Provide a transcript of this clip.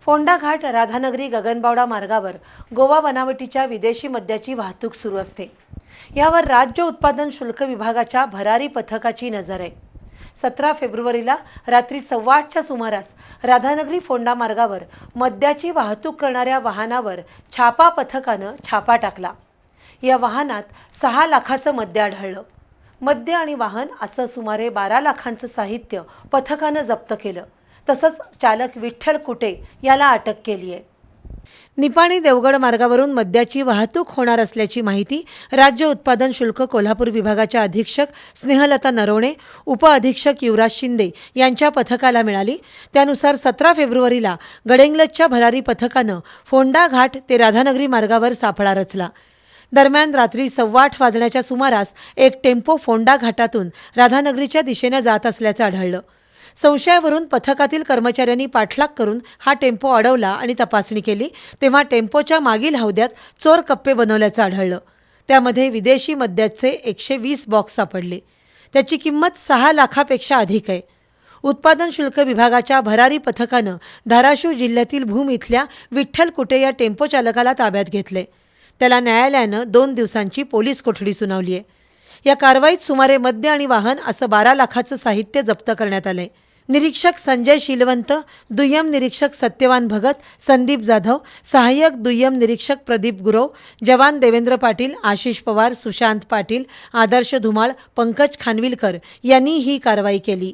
फोंडा घाट राधानगरी गगनबावडा मार्गावर गोवा बनावटीच्या विदेशी मद्याची वाहतूक सुरू असते. यावर राज्य उत्पादन शुल्क विभागाच्या भरारी पथकाची नजर आहे. सतरा फेब्रुवारीला रात्री सव्वा आठच्या सुमारास राधानगरी फोंडा मार्गावर मद्याची वाहतूक करणाऱ्या वाहनावर छापा पथकानं छापा टाकला. या वाहनात सहा लाखाचं मद्य आढळलं. मद्य आणि वाहन असं सुमारे बारा लाखांचं साहित्य पथकानं जप्त केलं. तसंच चालक विठ्ठल कुटे याला अटक केली आहे निपाणी देवगड मार्गावरून मद्याची वाहतूक होणार असल्याची माहिती राज्य उत्पादन शुल्क कोल्हापूर विभागाच्या अधीक्षक स्नेहलता नरवणे उपअधीक्षक युवराज शिंदे यांच्या पथकाला मिळाली. त्यानुसार सतरा फेब्रुवारीला गडेंगलजच्या भरारी पथकानं फोंडा घाट ते राधानगरी मार्गावर सापळा रचला. दरम्यान रात्री सव्वा आठ वाजण्याच्या सुमारास एक टेम्पो फोंडा घाटातून राधानगरीच्या दिशेनं जात असल्याचं आढळलं. संशयावरून पथकातील कर्मचाऱ्यांनी पाठलाग करून हा टेम्पो अडवला आणि तपासणी केली. तेव्हा टेम्पोच्या मागील हौद्यात चोर कप्पे बनवल्याचं आढळलं. त्यामध्ये विदेशी मद्याचे एकशे वीस बॉक्स सापडले. त्याची किंमत सहा लाखापेक्षा अधिक आहे. उत्पादन शुल्क विभागाच्या भरारी पथकानं धाराशिव जिल्ह्यातील भूम इथल्या विठ्ठल कुटे या टेम्पो चालकाला ताब्यात घेतले. त्याला न्यायालयानं दोन दिवसांची पोलीस कोठडी सुनावली आहे. या कारवाईत सुमारे मद्य आणि वाहन असं बारा लाखाचं साहित्य जप्त करण्यात आलंय. निरीक्षक संजय शीलवंत दुय्यम निरीक्षक सत्यवान भगत संदीप जाधव सहाय्यक दुय्यम निरीक्षक प्रदीप गुरव जवान देवेंद्र पाटील आशिष पवार सुशांत पाटील आदर्श धुमाळ पंकज खानविलकर यांनी ही कारवाई केली.